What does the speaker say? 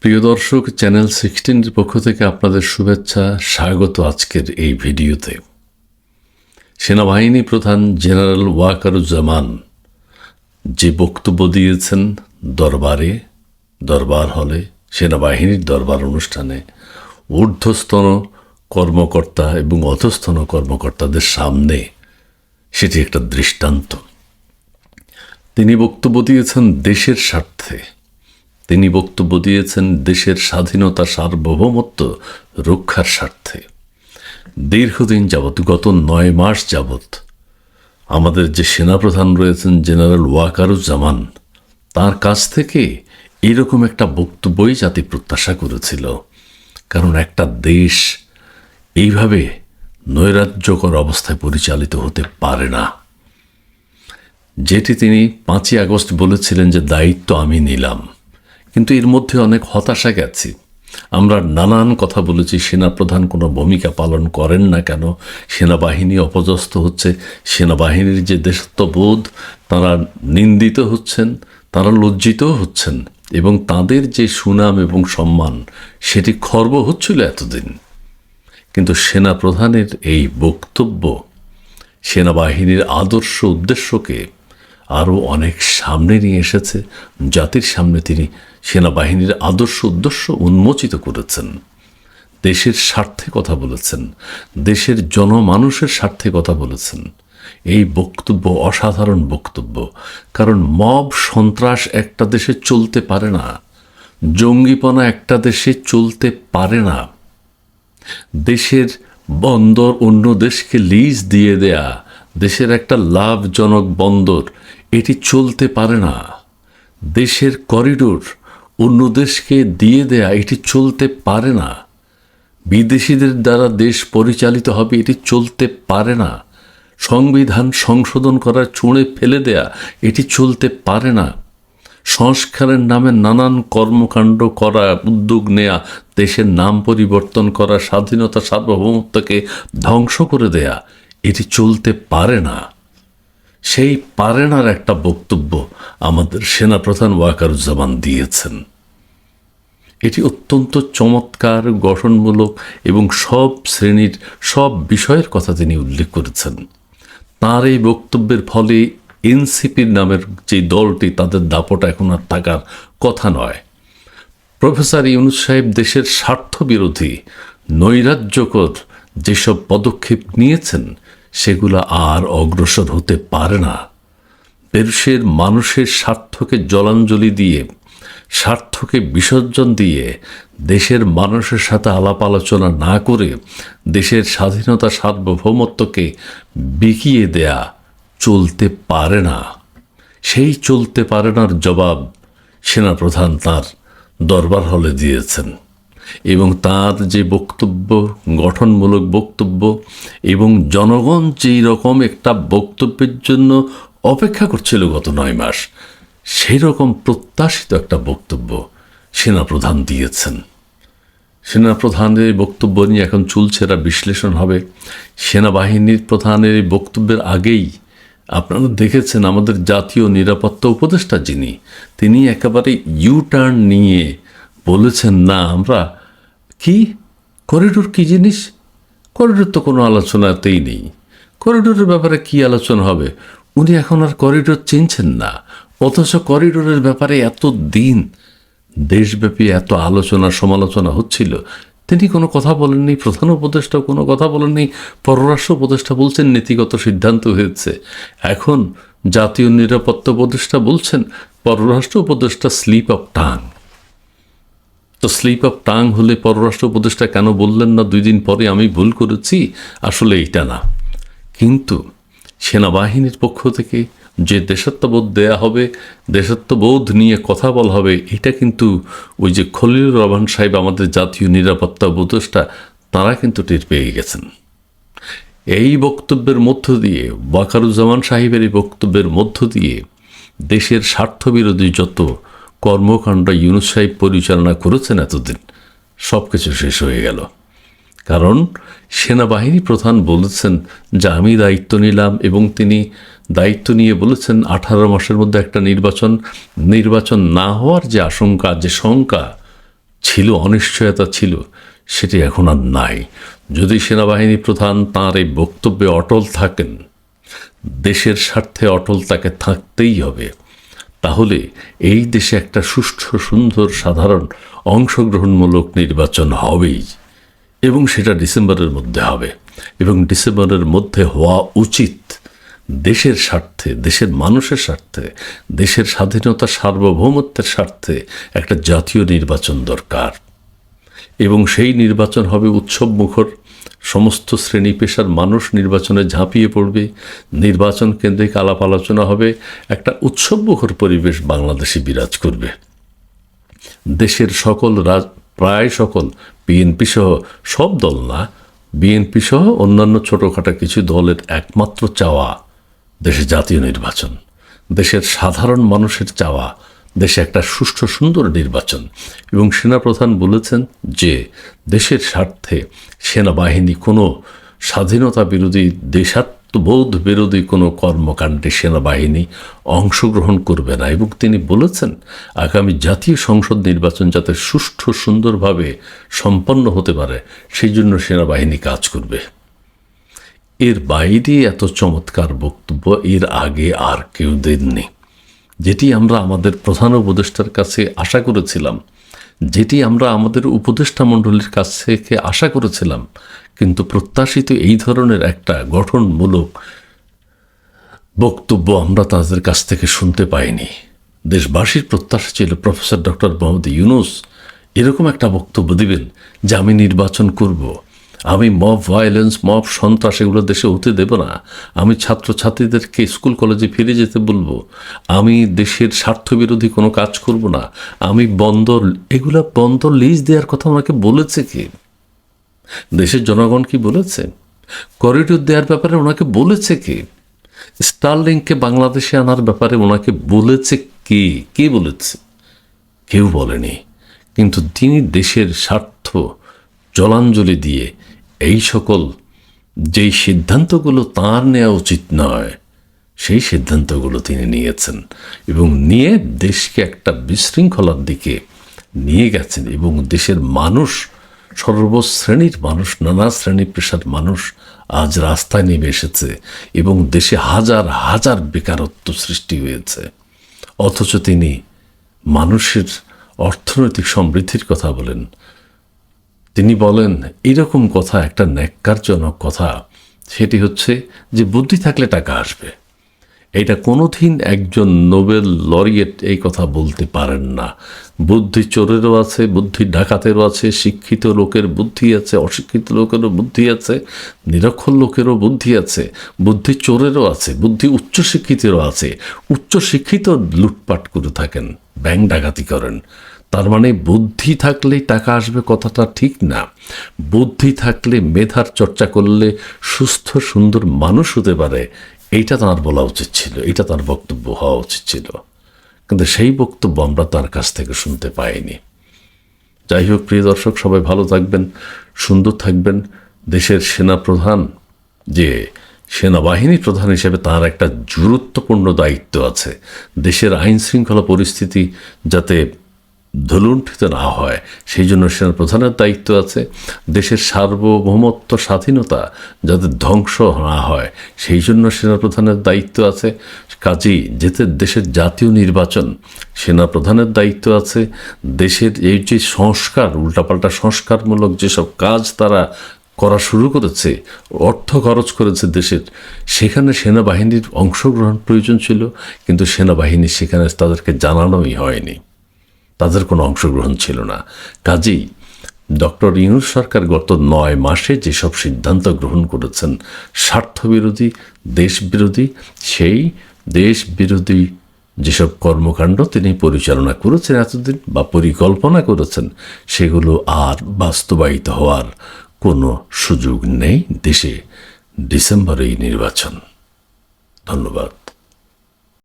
প্রিয় দর্শক, চ্যানেল সিক্সটিনের পক্ষ থেকে আপনাদের শুভেচ্ছা, স্বাগত আজকের এই ভিডিওতে। সেনাবাহিনী প্রধান জেনারেল ওয়াকারুজ্জামান যে বক্তব্য দিয়েছেন দরবারে, দরবার হলে, সেনাবাহিনীর দরবার অনুষ্ঠানে, ঊর্ধ্বস্তন কর্মকর্তা এবং অধস্তন কর্মকর্তাদের সামনে সেটি একটা দৃষ্টান্ত। তিনি বক্তব্য দিয়েছেন দেশের স্বার্থে। তিনি বক্তব্য দিয়েছেন দেশের স্বাধীনতা সার্বভৌমত্ব রক্ষার স্বার্থে। দীর্ঘদিন যাবৎ, গত নয় মাস যাবৎ আমাদের যে সেনাপ্রধান রয়েছেন জেনারেল ওয়াকারুজ্জামান, তার কাছ থেকে এরকম একটা বক্তব্যই জাতি প্রত্যাশা করেছিল। কারণ একটা দেশ এইভাবে নৈরাজ্যকর অবস্থায় পরিচালিত হতে পারে না। যেটি তিনি পাঁচই আগস্ট বলেছিলেন যে, দায়িত্ব আমি নিলাম। কিন্তু এর মধ্যে অনেক হতাশা গেছি। আমরা নানান কথা বলেছি, সেনাপ্রধান কোনো ভূমিকা পালন করেন না কেন? সেনাবাহিনী অপদস্থ হচ্ছে, সেনাবাহিনীর যে দেশত্ববোধ, তারা নিন্দিত হচ্ছেন, তারা লজ্জিত হচ্ছেন, এবং তাদের যে সুনাম এবং সম্মান, সেটি খর্ব হচ্ছিল এতদিন। কিন্তু সেনাপ্রধানের এই বক্তব্য, সেনাবাহিনীর আদর্শ উদ্দেশ্যকে আরও অনেক সামনে নিয়ে এসেছে। জাতির সামনে তিনি সেনাবাহিনীর আদর্শ উদ্দেশ্য উন্মোচিত করেছেন। দেশের স্বার্থে কথা বলেছেন। দেশের জনমানুষের স্বার্থে কথা বলেছেন। এই বক্তব্য অসাধারণ বক্তব্য। কারণ মব সন্ত্রাস একটা দেশে চলতে পারে না। জঙ্গিপনা একটা দেশে চলতে পারে না। দেশের বন্দর অন্য দেশকে লিজ দিয়ে দেয়া। দেশের একটা লাভজনক বন্দর, এটি চলতে পারে না। দেশের করিডোর অন্য দেশকে দিয়ে দেয়া, এটি চলতে পারে না। বিদেশিদের দ্বারা দেশ পরিচালিত হবে, এটি চলতে পারে না। সংবিধান সংশোধন করা চুঁড়ে ফেলে দেয়া, এটি চলতে পারে না। সংস্কারের নামে নানান কর্মকাণ্ড করা, উদ্যোগ নেয়া, দেশের নাম পরিবর্তন করা, স্বাধীনতা সার্বভৌমত্বকে ধ্বংস করে দেয়া এটি চলতে পারে না। সেই পারে পারেনার একটা বক্তব্য আমাদের সেনাপ্রধান ওয়াকারুজ্জামান দিয়েছেন। এটি অত্যন্ত চমৎকার, গঠনমূলক এবং সব শ্রেণির, সব বিষয়ের কথা তিনি উল্লেখ করেছেন। তার এই বক্তব্যের ফলে এনসিপির নামের যে দলটি, তাদের দাপট এখন আর থাকার কথা নয়। প্রফেসর ইউনুস সাহেব দেশের স্বার্থ বিরোধী নৈরাজ্যকর যেসব পদক্ষেপ নিয়েছেন সেগুলো আর অগ্রসর হতে পারে না। দেশের মানুষের স্বার্থকে জলাঞ্জলি দিয়ে, স্বার্থকে বিসর্জন দিয়ে, দেশের মানুষের সাথে আলাপ আলোচনা না করে, দেশের স্বাধীনতা সার্বভৌমত্বকে বিকিয়ে দেয়া চলতে পারে না। সেই চলতে পারে নার জবাব সেনাপ্রধান তার দরবার হলে দিয়েছেন। এবং তার যে বক্তব্য, গঠনমূলক বক্তব্য এবং জনগণ যেই রকম একটা বক্তব্যের জন্য অপেক্ষা করছিল গত নয় মাস সেই রকম প্রত্যাশিত একটা বক্তব্য সেনাপ্রধান দিয়েছেন। সেনাপ্রধানের বক্তব্য নিয়ে এখন চলছে চুলছেরা বিশ্লেষণ হবে। সেনাবাহিনীর প্রধানের এই বক্তব্যের আগেই আপনারা দেখেছেন আমাদের জাতীয় নিরাপত্তা উপদেষ্টা যিনি, তিনি একেবারে ইউ টার্ন নিয়ে বলেছেন, না, আমরা কি? করিডোর কি জিনিস? করিডোর তো কোনো আলোচনাতেই নেই। করিডোরের ব্যাপারে কি আলোচনা হবে? উনি এখন আর করিডোর চিনছেন না। অথচ করিডোরের ব্যাপারে এত দিন দেশব্যাপী এত আলোচনা, সমালোচনা হচ্ছিল। তিনি কোনো কথা বলেননি, প্রধান উপদেষ্টাও কোনো কথা বলেননি, পররাষ্ট্র উপদেষ্টা বলছেন, নীতিগত সিদ্ধান্ত হয়েছে। এখন জাতীয় নিরাপত্তা উপদেষ্টা বলছেন, পররাষ্ট্র উপদেষ্টা স্লিপ অফ টাং। তো স্লিপ অফ টাং হলে পররাষ্ট্র উপদেষ্টা কেন বললেন না? দুই দিন পরে আমি ভুল করেছি। আসলে এইটা না। কিন্তু সেনাবাহিনীর পক্ষ থেকে যে দেশাত্মবোধ দেয়া হবে দেশাত্মবোধ নিয়ে কথা বলা হবে, এটা কিন্তু ওই যে খলিলুর রহমান সাহেব, আমাদের জাতীয় নিরাপত্তা উপদেষ্টা, তারা কিন্তু টের পেয়ে গেছেন। এই বক্তব্যের মধ্য দিয়ে, বাকারুজ্জামান সাহেবের এই বক্তব্যের মধ্য দিয়ে দেশের স্বার্থবিরোধী যত কর্মকাণ্ড ইউনুস সাহেব পরিচালনা করেছেন এতদিন। সব কিছু শেষ হয়ে গেল। কারণ সেনাবাহিনী প্রধান বলেছেন, যে আমি দায়িত্ব নিলাম এবং তিনি দায়িত্ব নিয়ে বলেছেন আঠারো মাসের মধ্যে একটা নির্বাচন। নির্বাচন না হওয়ার যে আশঙ্কা, যে শঙ্কা ছিল, অনিশ্চয়তা ছিল, সেটি এখন আর নাই। যদি সেনাবাহিনী প্রধান তাঁর এই বক্তব্যে অটল থাকেন, দেশের স্বার্থে অটল তাকে থাকতেই হবে। তাহলে এই দেশে একটা সুষ্ঠু, সুন্দর, সাধারণ, অংশগ্রহণমূলক নির্বাচন হবেই। এবং সেটা ডিসেম্বরের মধ্যে হবে। এবং ডিসেম্বরের মধ্যে হওয়া উচিত দেশের স্বার্থে, দেশের মানুষের স্বার্থে, দেশের স্বাধীনতা সার্বভৌমত্বের স্বার্থে একটা জাতীয় নির্বাচন দরকার। এবং সেই নির্বাচন হবে উৎসব মুখর সমস্ত শ্রেণি পেশার মানুষ নির্বাচনে ঝাঁপিয়ে পড়বে, নির্বাচন কেন্দ্রিক আলাপ আলোচনা হবে, একটা উৎসব মুখর পরিবেশ বাংলাদেশে বিরাজ করবে। দেশের সকল রাজ, প্রায় সকল বিএনপি সহ সব দল না, বিএনপি সহ অন্যান্য ছোটোখাটো কিছু দলের একমাত্র চাওয়া দেশে জাতীয় নির্বাচন, দেশের সাধারণ মানুষের চাওয়া দেশে একটা সুষ্ঠু, সুন্দর নির্বাচন। এবং সেনাপ্রধান বলেছেন যে, দেশের স্বার্থে সেনাবাহিনী কোনো স্বাধীনতা বিরোধী, দেশাত্মবোধ বিরোধী কোনো কর্মকাণ্ডে সেনাবাহিনী অংশগ্রহণ করবে না। এবং তিনি বলেছেন, আগামী জাতীয় সংসদ নির্বাচন যাতে সুষ্ঠু, সুন্দরভাবে সম্পন্ন হতে পারে, সেই জন্য সেনাবাহিনী কাজ করবে। এর বাইরে এত চমৎকার বক্তব্য, এর আগে আর কেউ দেননি। যেটি আমরা আমাদের প্রধান উপদেষ্টার কাছে আশা করেছিলাম, যেটি আমরা আমাদের উপদেষ্টা মণ্ডলীর কাছ থেকে আশা করেছিলাম, কিন্তু প্রত্যাশিত এই ধরনের একটা গঠনমূলক বক্তব্য আমরা তাদের কাছ থেকে শুনতে পাইনি। দেশবাসীর প্রত্যাশা ছিল, প্রফেসর ডক্টর মোহাম্মদ ইউনুস এরকম একটা বক্তব্য দিবেন যে, আমি নির্বাচন করব। আমি মব ভায়োলেন্স মব সন্ত্রাস এগুলো দেশে হতে দেব না। আমি ছাত্রছাত্রীদেরকে স্কুল, কলেজে ফিরে যেতে বলব। আমি দেশের স্বার্থবিরোধী কোনো কাজ করব না। আমি বন্দর, এগুলা বন্দর লিজ দেওয়ার কথা ওনাকে বলেছে কি? দেশের জনগণ কি বলেছে? করিডোর দেওয়ার ব্যাপারে ওনাকে বলেছে কি? স্টারলিংকে বাংলাদেশে আনার ব্যাপারে ওনাকে বলেছে কে? কে বলেছে? কেউ বলেনি। কিন্তু তিনি দেশের স্বার্থ জলাঞ্জলি দিয়ে এই সকল যেই সিদ্ধান্তগুলো তার নেওয়া উচিত নয়, সেই সিদ্ধান্তগুলো তিনি নিয়েছেন এবং নিয়ে দেশকে একটা বিশৃঙ্খলার দিকে নিয়ে গেছেন এবং দেশের মানুষ, সর্বশ্রেণীর মানুষ, নানা শ্রেণি পেশার মানুষ আজ রাস্তায় নেমে এসেছে এবং দেশে হাজার হাজার বেকারত্ব সৃষ্টি হয়েছে। অথচ তিনি মানুষের অর্থনৈতিক সমৃদ্ধির কথা বলেন তিনি বলেন, এরকম কথা একটা ন্যাক্কারজনক কথা। সেটি হচ্ছে যে বুদ্ধি থাকলে টাকা আসবে। এটা কোনোদিন একজন নোবেল লরিয়েট এই কথা বলতে পারেন না। বুদ্ধি চোরেরও আছে, বুদ্ধি ডাকাতেরও আছে, শিক্ষিত লোকের বুদ্ধি আছে, অশিক্ষিত লোকেরও বুদ্ধি আছে, নিরক্ষর লোকেরও বুদ্ধি আছে, বুদ্ধি চোরেরও আছে, বুদ্ধি উচ্চশিক্ষিতেরও আছে। উচ্চশিক্ষিত লুটপাট করে থাকেন, ব্যাংক ডাকাতি করেন। তার মানে বুদ্ধি থাকলেই টাকা আসবে কথাটা ঠিক না। বুদ্ধি থাকলে মেধার চর্চা করলে সুস্থ, সুন্দর মানুষ হতে পারে। এইটা তার বলা উচিত ছিল এটা তার বক্তব্য হওয়া উচিত ছিল। কিন্তু সেই বক্তব্য আমরা তার কাছ থেকে শুনতে পাইনি। যাই হোক, প্রিয় দর্শক, সবাই ভালো থাকবেন, সুন্দর থাকবেন। দেশের সেনা প্রধান যে সেনাবাহিনী প্রধান হিসেবে তার একটা গুরুত্বপূর্ণ দায়িত্ব আছে। দেশের আইন শৃঙ্খলা পরিস্থিতি যাতে ধুলুণ্ঠিত না হয়। সেই জন্য সেনা প্রধানের দায়িত্ব আছে। দেশের সার্বভৌমত্ব স্বাধীনতা যাতে ধ্বংস না হয়, সেই জন্য সেনা প্রধানের দায়িত্ব আছে। কাজেই যেতে দেশের জাতীয় নির্বাচন সেনা প্রধানের দায়িত্ব আছে। দেশের এই যে সংস্কার, উল্টাপাল্টা সংস্কারমূলক যেসব কাজ তারা করা শুরু করেছে, অর্থ খরচ করেছে দেশের, সেখানে সেনাবাহিনীর অংশগ্রহণ প্রয়োজন ছিল, কিন্তু সেনাবাহিনী সেখানে তাদেরকে জানানোই হয়নি। তাদের কোনো অংশগ্রহণ ছিল না। কাজেই ডক্টর ইউনুস সরকার গত নয় মাসে যেসব সিদ্ধান্ত গ্রহণ করেছেন, স্বার্থবিরোধী, দেশবিরোধী, সেই দেশ বিরোধী যেসব কর্মকাণ্ড তিনি পরিচালনা করেছেন, এতদিন বা পরিকল্পনা করেছেন, সেগুলো আর বাস্তবায়িত হওয়ার কোনো সুযোগ নেই দেশে ডিসেম্বরেই নির্বাচন। ধন্যবাদ।